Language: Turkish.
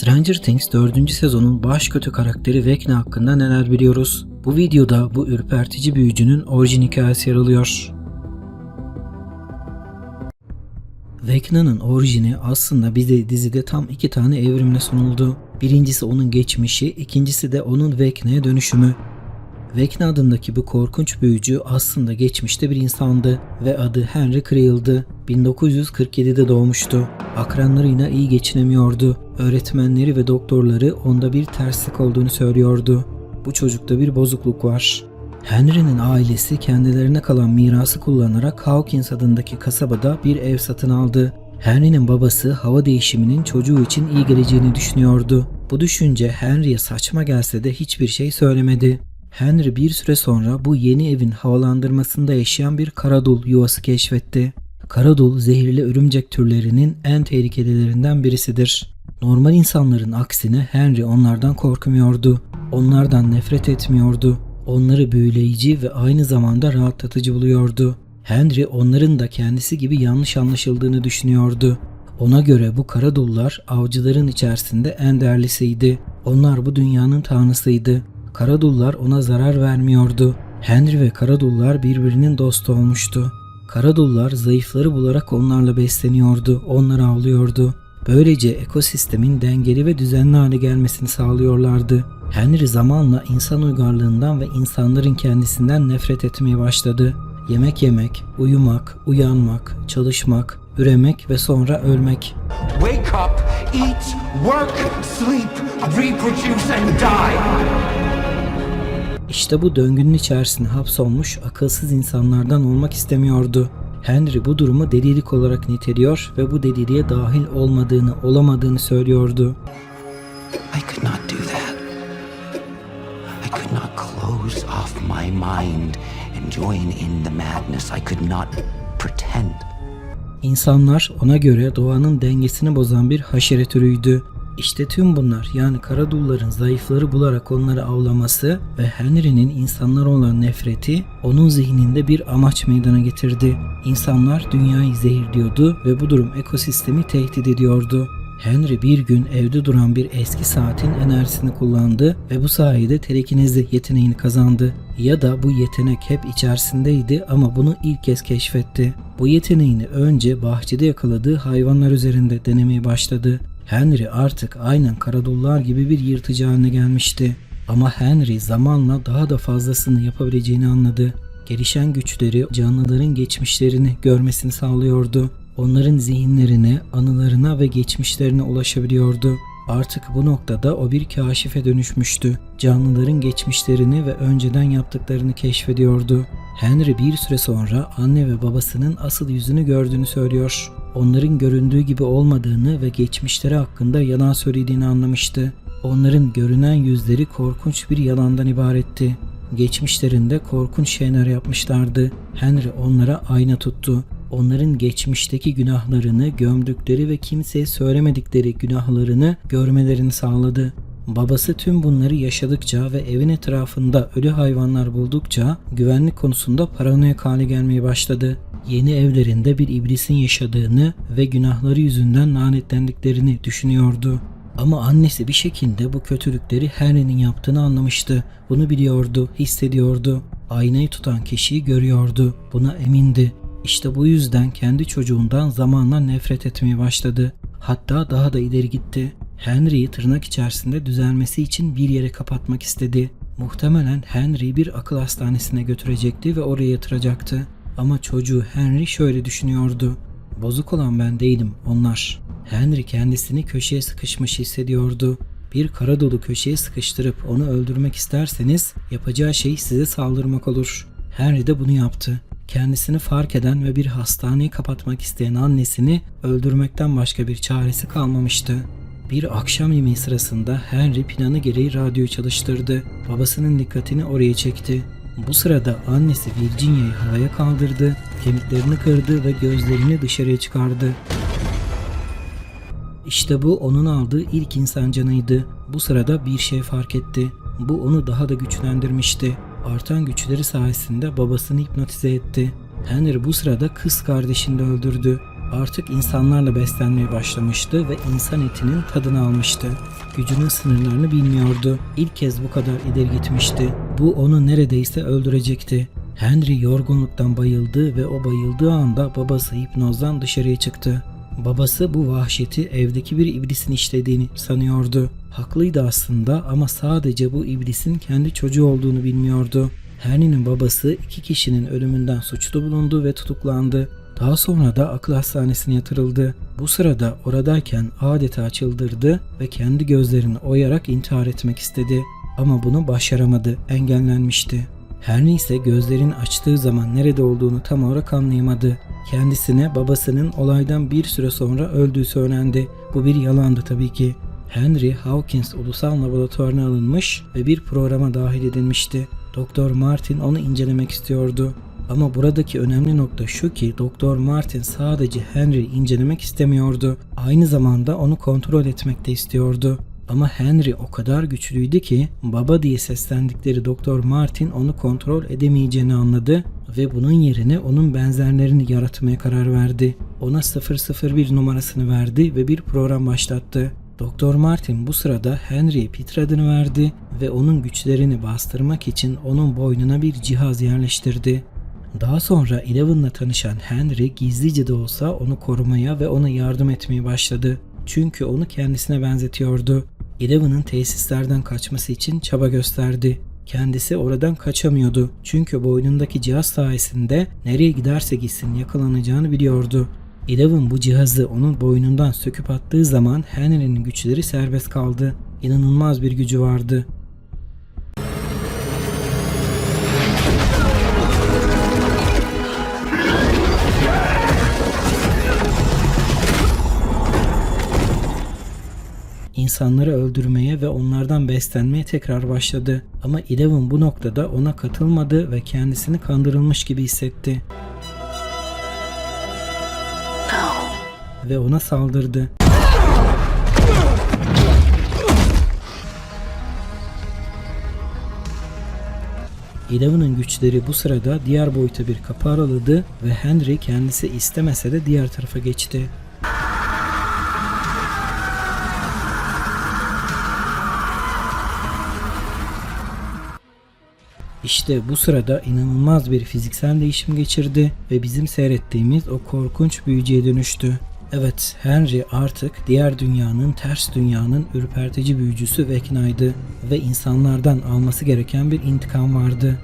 Stranger Things 4. sezonun baş kötü karakteri Vecna hakkında neler biliyoruz? Bu videoda bu ürpertici büyücünün orijin hikayesi yer alıyor. Vecna'nın orijini aslında bize dizide tam iki tane evrimle sunuldu. Birincisi onun geçmişi, ikincisi de onun Vecna'ya dönüşümü. Vecna adındaki bu korkunç büyücü aslında geçmişte bir insandı ve adı Henry Creel'dı. 1947'de doğmuştu. Akranlarıyla iyi geçinemiyordu. Öğretmenleri ve doktorları onda bir terslik olduğunu söylüyordu. Bu çocukta bir bozukluk var. Henry'nin ailesi kendilerine kalan mirası kullanarak Hawkins adındaki kasabada bir ev satın aldı. Henry'nin babası hava değişiminin çocuğu için iyi geleceğini düşünüyordu. Bu düşünce Henry'e saçma gelse de hiçbir şey söylemedi. Henry bir süre sonra bu yeni evin havalandırmasında yaşayan bir karadul yuvası keşfetti. Karadul zehirli örümcek türlerinin en tehlikelilerinden birisidir. Normal insanların aksine Henry onlardan korkmuyordu. Onlardan nefret etmiyordu. Onları büyüleyici ve aynı zamanda rahatlatıcı buluyordu. Henry onların da kendisi gibi yanlış anlaşıldığını düşünüyordu. Ona göre bu karadullar avcıların içerisinde en değerlisiydi. Onlar bu dünyanın tanrısıydı. Karadullar ona zarar vermiyordu. Henry ve Karadullar birbirinin dostu olmuştu. Karadullar zayıfları bularak onlarla besleniyordu, onları avlıyordu. Böylece ekosistemin dengeli ve düzenli hale gelmesini sağlıyorlardı. Henry zamanla insan uygarlığından ve insanların kendisinden nefret etmeye başladı. Yemek yemek, uyumak, uyanmak, çalışmak, üremek ve sonra ölmek. Wake up, eat, work, sleep, reproduce, and die. İşte bu döngünün içerisine hapsolmuş akılsız insanlardan olmak istemiyordu. Henry bu durumu delilik olarak niteliyor ve bu deliliğe dahil olmadığını, olamadığını söylüyordu. I could not do that. I could not close off my mind and join in the madness. I could not pretend. İnsanlar ona göre doğanın dengesini bozan bir haşere türüydü. İşte tüm bunlar yani Karadulların zayıfları bularak onları avlaması ve Henry'nin insanlara olan nefreti onun zihninde bir amaç meydana getirdi. İnsanlar dünyayı zehirliyordu ve bu durum ekosistemi tehdit ediyordu. Henry bir gün evde duran bir eski saatin enerjisini kullandı ve bu sayede telekinezi yeteneğini kazandı. Ya da bu yetenek hep içerisindeydi ama bunu ilk kez keşfetti. Bu yeteneğini önce bahçede yakaladığı hayvanlar üzerinde denemeye başladı. Henry artık aynen karadullar gibi bir yırtıcı haline gelmişti. Ama Henry zamanla daha da fazlasını yapabileceğini anladı. Gelişen güçleri canlıların geçmişlerini görmesini sağlıyordu. Onların zihinlerine, anılarına ve geçmişlerine ulaşabiliyordu. Artık bu noktada o bir kaşife dönüşmüştü. Canlıların geçmişlerini ve önceden yaptıklarını keşfediyordu. Henry bir süre sonra anne ve babasının asıl yüzünü gördüğünü söylüyor. Onların göründüğü gibi olmadığını ve geçmişleri hakkında yalan söylediğini anlamıştı. Onların görünen yüzleri korkunç bir yalandan ibaretti. Geçmişlerinde korkunç şeyler yapmışlardı. Henry onlara ayna tuttu. Onların geçmişteki günahlarını, gömdükleri ve kimseye söylemedikleri günahlarını görmelerini sağladı. Babası tüm bunları yaşadıkça ve evin etrafında ölü hayvanlar buldukça güvenlik konusunda paranoyak hale gelmeye başladı. Yeni evlerinde bir iblisin yaşadığını ve günahları yüzünden lanetlendiklerini düşünüyordu. Ama annesi bir şekilde bu kötülükleri Henry'nin yaptığını anlamıştı. Bunu biliyordu, hissediyordu. Aynayı tutan kişiyi görüyordu. Buna emindi. İşte bu yüzden kendi çocuğundan zamanla nefret etmeye başladı. Hatta daha da ileri gitti. Henry'yi tırnak içerisinde düzelmesi için bir yere kapatmak istedi. Muhtemelen Henry'i bir akıl hastanesine götürecekti ve oraya yatıracaktı. Ama çocuğu Henry şöyle düşünüyordu. Bozuk olan ben değilim, onlar. Henry kendisini köşeye sıkışmış hissediyordu. Bir kara dolu köşeye sıkıştırıp onu öldürmek isterseniz yapacağı şey size saldırmak olur. Henry de bunu yaptı. Kendisini fark eden ve bir hastaneyi kapatmak isteyen annesini öldürmekten başka bir çaresi kalmamıştı. Bir akşam yemeği sırasında Henry planı gereği radyoyu çalıştırdı. Babasının dikkatini oraya çekti. Bu sırada annesi Virginia'yı havaya kaldırdı, kemiklerini kırdı ve gözlerini dışarıya çıkardı. İşte bu onun aldığı ilk insan canıydı. Bu sırada bir şey fark etti. Bu onu daha da güçlendirmişti. Artan güçleri sayesinde babasını hipnotize etti. Henry bu sırada kız kardeşini de öldürdü. Artık insanlarla beslenmeye başlamıştı ve insan etinin tadını almıştı. Gücünün sınırlarını bilmiyordu. İlk kez bu kadar ileri gitmişti. Bu onu neredeyse öldürecekti. Henry yorgunluktan bayıldı ve o bayıldığı anda babası hipnozdan dışarıya çıktı. Babası bu vahşeti evdeki bir iblisin işlediğini sanıyordu. Haklıydı aslında ama sadece bu iblisin kendi çocuğu olduğunu bilmiyordu. Henry'nin babası iki kişinin ölümünden suçlu bulundu ve tutuklandı. Daha sonra da akıl hastanesine yatırıldı. Bu sırada oradayken adeta çıldırdı ve kendi gözlerini oyarak intihar etmek istedi. Ama bunu başaramadı, engellenmişti. Henry ise gözlerini açtığı zaman nerede olduğunu tam olarak anlayamadı. Kendisine babasının olaydan bir süre sonra öldüğü söylendi. Bu bir yalandı tabii ki. Henry Hawkins Ulusal Laboratuvarına alınmış ve bir programa dahil edilmişti. Doktor Martin onu incelemek istiyordu. Ama buradaki önemli nokta şu ki Doktor Martin sadece Henry'i incelemek istemiyordu. Aynı zamanda onu kontrol etmek de istiyordu. Ama Henry o kadar güçlüydü ki baba diye seslendikleri Doktor Martin onu kontrol edemeyeceğini anladı ve bunun yerine onun benzerlerini yaratmaya karar verdi. Ona 001 numarasını verdi ve bir program başlattı. Doktor Martin bu sırada Henry'e Peter adını verdi ve onun güçlerini bastırmak için onun boynuna bir cihaz yerleştirdi. Daha sonra Eleven'la tanışan Henry gizlice de olsa onu korumaya ve ona yardım etmeye başladı. Çünkü onu kendisine benzetiyordu. Eleven'ın tesislerden kaçması için çaba gösterdi. Kendisi oradan kaçamıyordu. Çünkü boynundaki cihaz sayesinde nereye giderse gitsin yakalanacağını biliyordu. Eleven bu cihazı onun boynundan söküp attığı zaman Henry'nin güçleri serbest kaldı. İnanılmaz bir gücü vardı. İnsanları öldürmeye ve onlardan beslenmeye tekrar başladı. Ama Eleven bu noktada ona katılmadı ve kendisini kandırılmış gibi hissetti. Ve ona saldırdı. Eleven'ın güçleri bu sırada diğer boyuta bir kapı araladı ve Henry kendisi istemese de diğer tarafa geçti. İşte bu sırada inanılmaz bir fiziksel değişim geçirdi ve bizim seyrettiğimiz o korkunç büyücüye dönüştü. Evet, Henry artık diğer dünyanın, ters dünyanın ürpertici büyücüsü Vecna'ydı ve insanlardan alması gereken bir intikam vardı.